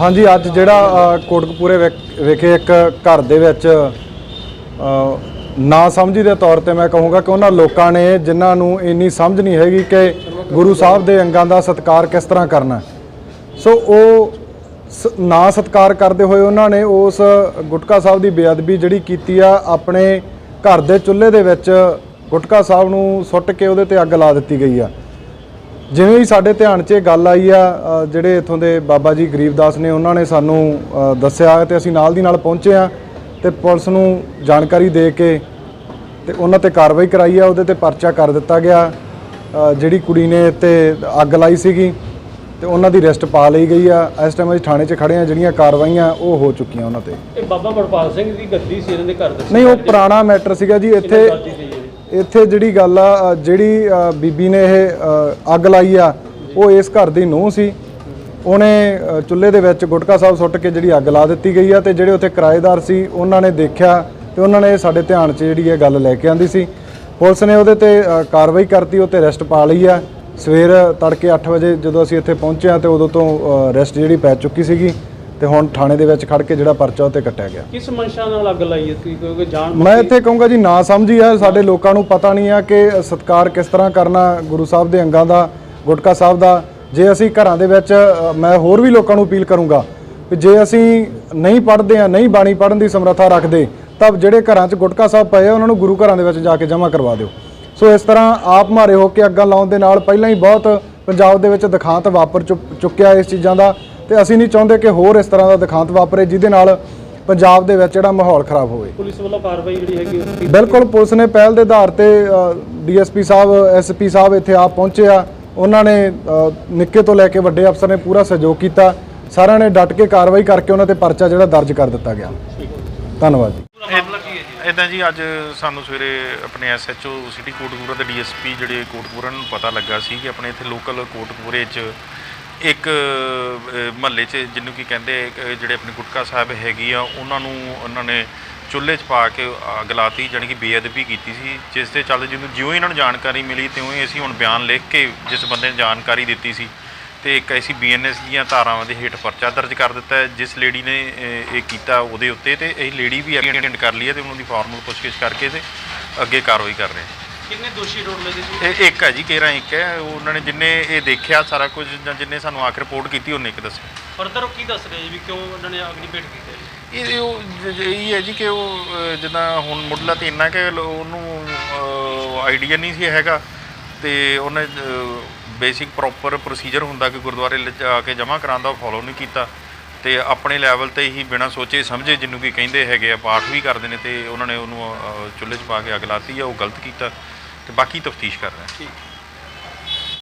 ਹਾਂਜੀ ਅੱਜ ਜਿਹੜਾ ਅ, ਕੋਟਕਪੂਰੇ ਵਿਖੇ ਇੱਕ ਘਰ ਦੇ ਵਿੱਚ ਨਾ ਸਮਝੀ ਦੇ ਤੌਰ ਤੇ ਮੈਂ ਕਹੂੰਗਾ ਕਿ ਉਹਨਾਂ ਲੋਕਾਂ ਨੇ ਜਿਨ੍ਹਾਂ ਨੂੰ ਇੰਨੀ ਸਮਝ ਨਹੀਂ ਹੈਗੀ ਕਿ ਗੁਰੂ ਸਾਹਿਬ ਦੇ ਅੰਗਾਂ ਦਾ ਸਤਿਕਾਰ ਕਿਸ ਤਰ੍ਹਾਂ ਕਰਨਾ। ਸੋ ਉਹ ਸ- ਨਾ ਸਤਿਕਾਰ ਕਰਦੇ ਹੋਏ ਉਹਨਾਂ ਨੇ ਉਸ ਗੁਟਕਾ ਸਾਹਿਬ ਦੀ ਬੇਅਦਬੀ ਜਿਹੜੀ ਕੀਤੀ ਆ ਆਪਣੇ ਘਰ ਦੇ ਚੁੱਲ੍ਹੇ ਦੇ ਵਿੱਚ ਗੁਟਕਾ ਸਾਹਿਬ ਨੂੰ ਸੁੱਟ ਕੇ ਉਹਦੇ ਤੇ ਅੱਗ ਲਾ ਦਿੱਤੀ ਗਈ ਆ। ਜਿਵੇਂ ਹੀ ਸਾਡੇ ਧਿਆਨ 'ਚ ਇਹ ਗੱਲ ਆਈ ਆ ਜਿਹੜੇ ਇਥੋਂ ਦੇ ਬਾਬਾ ਜੀ ਗਰੀਬਦਾਸ ਨੇ ਉਹਨਾਂ ਨੇ ਸਾਨੂੰ ਦੱਸਿਆ ਤੇ ਅਸੀਂ ਨਾਲ ਦੀ ਨਾਲ ਪਹੁੰਚੇ ਆ ਤੇ ਪੁਲਿਸ ਨੂੰ ਜਾਣਕਾਰੀ ਦੇ ਕੇ ਤੇ ਉਹਨਾਂ ਤੇ ਕਾਰਵਾਈ ਕਰਾਈ ਆ ਉਹਦੇ ਤੇ ਪਰਚਾ ਕਰ ਦਿੱਤਾ ਗਿਆ। ਜਿਹੜੀ ਕੁੜੀ ਨੇ ਤੇ ਅੱਗ ਲਾਈ ਸੀਗੀ ਤੇ ਉਹਨਾਂ ਦੀ ਰਿਸਟ ਪਾ ਲਈ ਗਈ ਆ। ਇਸ ਟਾਈਮ ਅਸੀਂ ਥਾਣੇ 'ਚ ਖੜੇ ਆ ਜਿਹੜੀਆਂ ਕਾਰਵਾਈਆਂ ਉਹ ਹੋ ਚੁੱਕੀਆਂ ਉਹਨਾਂ ਤੇ। ਇਹ ਬਾਬਾ ਮਰਪਾਲ ਸਿੰਘ ਦੀ ਗੱਦੀ ਸੀ ਇਹਨਾਂ ਦੇ ਘਰ ਦੇ ਨਹੀਂ ਉਹ ਪੁਰਾਣਾ ਮੈਟਰ ਸੀਗਾ ਜੀ ਇੱਥੇ ਇੱਥੇ ਜਿਹੜੀ ਗੱਲ ਆ ਜਿਹੜੀ ਬੀਬੀ ਨੇ ਇਹ ਅੱਗ ਲਾਈ ਆ, ਉਹ ਇਸ ਘਰ ਦੀ ਨੂੰਹ ਸੀ। ਉਹਨੇ ਚੁੱਲ੍ਹੇ ਦੇ ਵਿੱਚ ਗੁਟਕਾ ਸਾਹਿਬ ਸੁੱਟ ਕੇ ਜਿਹੜੀ ਅੱਗ ਲਾ ਦਿੱਤੀ ਗਈ ਆ ਤੇ ਜਿਹੜੇ ਉੱਥੇ ਕਿਰਾਏਦਾਰ ਸੀ, ਉਹਨਾਂ ਨੇ ਦੇਖਿਆ ਤੇ ਉਹਨਾਂ ਨੇ ਸਾਡੇ ਧਿਆਨ 'ਚ ਜਿਹੜੀ ਇਹ ਗੱਲ ਲੈ ਕੇ ਆਂਦੀ ਸੀ। ਪੁਲਿਸ ਨੇ ਉਹਦੇ ਤੇ ਕਾਰਵਾਈ ਕਰਤੀ ਉਹ ਤੇ ਅਰੈਸਟ ਪਾ ਲਈ ਆ। ਸਵੇਰ ਤੜਕੇ 8 ਵਜੇ ਜਦੋਂ ਅਸੀਂ ਇੱਥੇ ਪਹੁੰਚੇ ਆ ਤੇ ਉਦੋਂ ਤੋਂ ਅਰੈਸਟ ਜਿਹੜੀ ਪੈ ਚੁੱਕੀ ਸੀਗੀ। ਤੇ ਹੁਣ ਥਾਣੇ ਦੇ ਵਿੱਚ ਖੜ ਕੇ ਜਿਹੜਾ ਪਰਚਾ ਉਹ ਤੇ ਕੱਟਿਆ ਗਿਆ। ਕਿਸ ਮਨਸ਼ਾ ਨਾਲ ਅੱਗ ਲਾਈ ਤੁਸੀਂ ਕਿਉਂਕਿ ਜਾਣ ਮੈਂ ਇੱਥੇ ਕਹੂੰਗਾ ਜੀ ਨਾ ਸਮਝੀ ਆ ਸਾਡੇ ਲੋਕਾਂ ਨੂੰ ਪਤਾ ਨਹੀਂ ਆ ਕਿ ਸਤਕਾਰ ਕਿਸ ਤਰ੍ਹਾਂ ਕਰਨਾ ਗੁਰੂ ਸਾਹਿਬ ਦੇ ਅੰਗਾਂ ਦਾ ਗੁਟਕਾ ਸਾਹਿਬ ਦਾ। ਜੇ ਅਸੀਂ ਘਰਾਂ ਦੇ ਵਿੱਚ ਮੈਂ ਹੋਰ ਵੀ ਲੋਕਾਂ ਨੂੰ ਅਪੀਲ ਕਰੂੰਗਾ ਕਿ ਜੇ ਅਸੀਂ ਨਹੀਂ ਪੜ੍ਹਦੇ ਆ ਨਹੀਂ ਬਾਣੀ ਪੜ੍ਹਨ ਦੀ ਸਮਰੱਥਾ ਰੱਖਦੇ ਤਾਂ ਜਿਹੜੇ ਘਰਾਂ 'ਚ ਗੁਟਕਾ ਸਾਹਿਬ ਪਏ ਆ ਉਹਨਾਂ ਨੂੰ ਗੁਰੂ ਘਰਾਂ ਦੇ ਵਿੱਚ ਜਾ ਕੇ ਜਮ੍ਹਾਂ ਕਰਵਾ ਦਿਓ। ਸੋ ਇਸ ਤਰ੍ਹਾਂ ਆਪ ਮਾਰੇ ਹੋ ਕੇ ਅੱਗਾਂ ਲਾਉਣ ਦੇ ਨਾਲ ਪਹਿਲਾਂ ਹੀ ਬਹੁਤ ਪੰਜਾਬ ਦੇ ਵਿੱਚ ਦਿਖਾਂਤ ਵਾਪਰ ਚੁੱਕ- ਚੁੱਕਿਆ ਇਸ ਚੀਜ਼ਾਂ ਦਾ। ਤੇ ਅਸੀਂ ਨਹੀਂ ਚਾਹੁੰਦੇ ਕਿ ਹੋਰ ਇਸ ਤਰ੍ਹਾਂ ਦਾ ਦਿਖਾਂਤ ਵਾਪਰੇ ਜਿਹਦੇ ਨਾਲ ਪੰਜਾਬ ਦੇ ਵਿੱਚ ਜਿਹੜਾ ਮਾਹੌਲ ਖਰਾਬ ਹੋਵੇ। ਪੁਲਿਸ ਵੱਲੋਂ ਕਾਰਵਾਈ ਜਿਹੜੀ ਹੈਗੀ। ਬਿਲਕੁਲ ਪੁਲਿਸ ਨੇ ਪਹਿਲ ਦੇ ਆਧਾਰ ਤੇ ਡੀਐਸਪੀ ਸਾਹਿਬ ਐਸਪੀ ਸਾਹਿਬ ਇੱਥੇ ਆਪ ਪਹੁੰਚੇ ਆ। ਉਹਨਾਂ ਨੇ ਨਿੱਕੇ ਤੋਂ ਲੈ ਕੇ ਵੱਡੇ ਅਫਸਰ ਨੇ ਪੂਰਾ ਸਹਿਯੋਗ ਕੀਤਾ। ਸਾਰਿਆਂ ਨੇ ਡਟ ਕੇ ਕਾਰਵਾਈ ਕਰਕੇ ਉਹਨਾਂ ਤੇ ਪਰਚਾ ਜਿਹੜਾ ਦਰਜ ਕਰ ਦਿੱਤਾ ਗਿਆ। ਧੰਨਵਾਦ ਜੀ। ਇਦਾਂ ਜੀ ਅੱਜ ਸਾਨੂੰ ਸਵੇਰੇ ਆਪਣੇ ਐਸਐਚਓ ਸਿਟੀ ਕੋਟਕਪੂਰਾ ਤੇ ਡੀਐਸਪੀ ਜਿਹੜੇ ਕੋਟਕਪੂਰਾ ਨੂੰ ਪਤਾ ਲੱਗਾ ਸੀ ਕਿ ਆਪਣੇ ਇੱਥੇ ਲੋਕਲ ਕੋਟਕਪੂਰੇ 'ਚ ਇੱਕ ਮਹੱਲੇ 'ਚ ਜਿਹਨੂੰ ਕੀ ਕਹਿੰਦੇ ਜਿਹੜੇ ਆਪਣੇ ਗੁਟਕਾ ਸਾਹਿਬ ਹੈਗੀ ਆ, ਉਹਨਾਂ ਨੂੰ ਉਹਨਾਂ ਨੇ ਚੁੱਲ੍ਹੇ 'ਚ ਪਾ ਕੇ ਅੱਗ ਲਾਤੀ ਜਾਣੀ ਕਿ ਬੇਅਦਬੀ ਕੀਤੀ ਸੀ, ਜਿਸ ਦੇ ਚੱਲਦੇ ਜਿਹਨੂੰ ਜਿਉਂ ਹੀ ਇਹਨਾਂ ਨੂੰ ਜਾਣਕਾਰੀ ਮਿਲੀ, ਤਿਉਂ ਹੀ ਅਸੀਂ ਹੁਣ ਬਿਆਨ ਲਿਖ ਕੇ ਜਿਸ ਬੰਦੇ ਨੇ ਜਾਣਕਾਰੀ ਦਿੱਤੀ ਸੀ ਤੇ ਇੱਕ ਐਸੀ ਬੀਐਨਐਸ ਦੀਆਂ ਧਾਰਾਵਾਂ ਦੇ ਹੇਠ ਪਰਚਾ ਦਰਜ ਕਰ ਦਿੱਤਾ ਜਿਸ ਲੇਡੀ ਨੇ ਇਹ ਕੀਤਾ ਉਹਦੇ ਉੱਤੇ ਤੇ ਇਹ ਲੇਡੀ ਵੀ ਅਟੈਂਡ ਕਰ ਲਈ ਹੈ ਤੇ ਉਹਨਾਂ ਦੀ ਫਾਰਮਲ ਪੁੱਛਗਿੱਛ ਕਰਕੇ ਤੇ ਅੱਗੇ ਕਾਰਵਾਈ ਕਰ ਰਹੇ ਹਾਂ। ਕਿੰਨੇ ਦੋਸ਼ੀ ਰੋਡ ਲੱਗੇ ਸੀ? ਇਹ ਇੱਕ ਹੈ ਜੀ ਕੇਰਾ ਇੱਕ ਹੈ। ਉਹਨਾਂ ਨੇ ਜਿੰਨੇ ਇਹ ਦੇਖਿਆ ਸਾਰਾ ਕੁਝ ਜਾਂ ਜਿੰਨੇ ਸਾਨੂੰ ਆ ਕੇ ਰਿਪੋਰਟ ਕੀਤੀ ਉਹਨੇ ਇੱਕ ਦੱਸਿਆ। ਫਰਦਰ ਉਹ ਕੀ ਦੱਸ ਰਹੇ ਜੀ ਵੀ ਕਿਉਂ ਉਹਨਾਂ ਨੇ ਅਗਨੀ ਭੇਟ ਕੀਤੀ ਜੀ? ਇਹ ਉਹ ਇਹੀ ਹੈ ਜੀ ਕਿ ਉਹ ਅਹ, ਜਿੱਦਾਂ ਹੁਣ ਮੁੱਢਲਾ ਤੇ ਇੰਨਾ ਕਿ ਲੋ- ਉਹਨੂੰ ਆਈਡੀਆ ਨਹੀਂ ਸੀ ਹੈਗਾ। ਤੇ ਉਹਨੇ ਬੇਸਿਕ ਪ੍ਰੋਪਰ ਪ੍ਰੋਸੀਜਰ ਹੁੰਦਾ ਕਿ ਗੁਰਦੁਆਰੇ ਲੈ ਜਾ ਕੇ ਜਮ੍ਹਾਂ ਕਰਾਉਣ ਦਾ ਉਹ ਫੋਲੋ ਨਹੀਂ ਕੀਤਾ। ਤੇ ਆਪਣੇ ਲੈਵਲ ਤੇ ਹੀ ਬਿਨਾਂ ਸੋਚੇ ਸਮਝੇ ਜਿਹਨੂੰ ਕੀ ਕਹਿੰਦੇ ਹੈਗੇ ਆ ਪਾਠ ਵੀ ਕਰਦੇ ਨੇ ਤੇ ਉਹਨਾਂ ਨੇ ਉਹਨੂੰ ਅਹ, ਚੁੱਲ੍ਹੇ 'ਚ ਪਾ ਕੇ ਅੱਗ ਲਾਤੀ ਆ ਉਹ ਗਲਤ ਕੀਤਾ। ਤੇ ਬਾਕੀ ਤਫਤੀਸ਼ ਕਰ ਰਹੇ ਆ ਠੀਕ।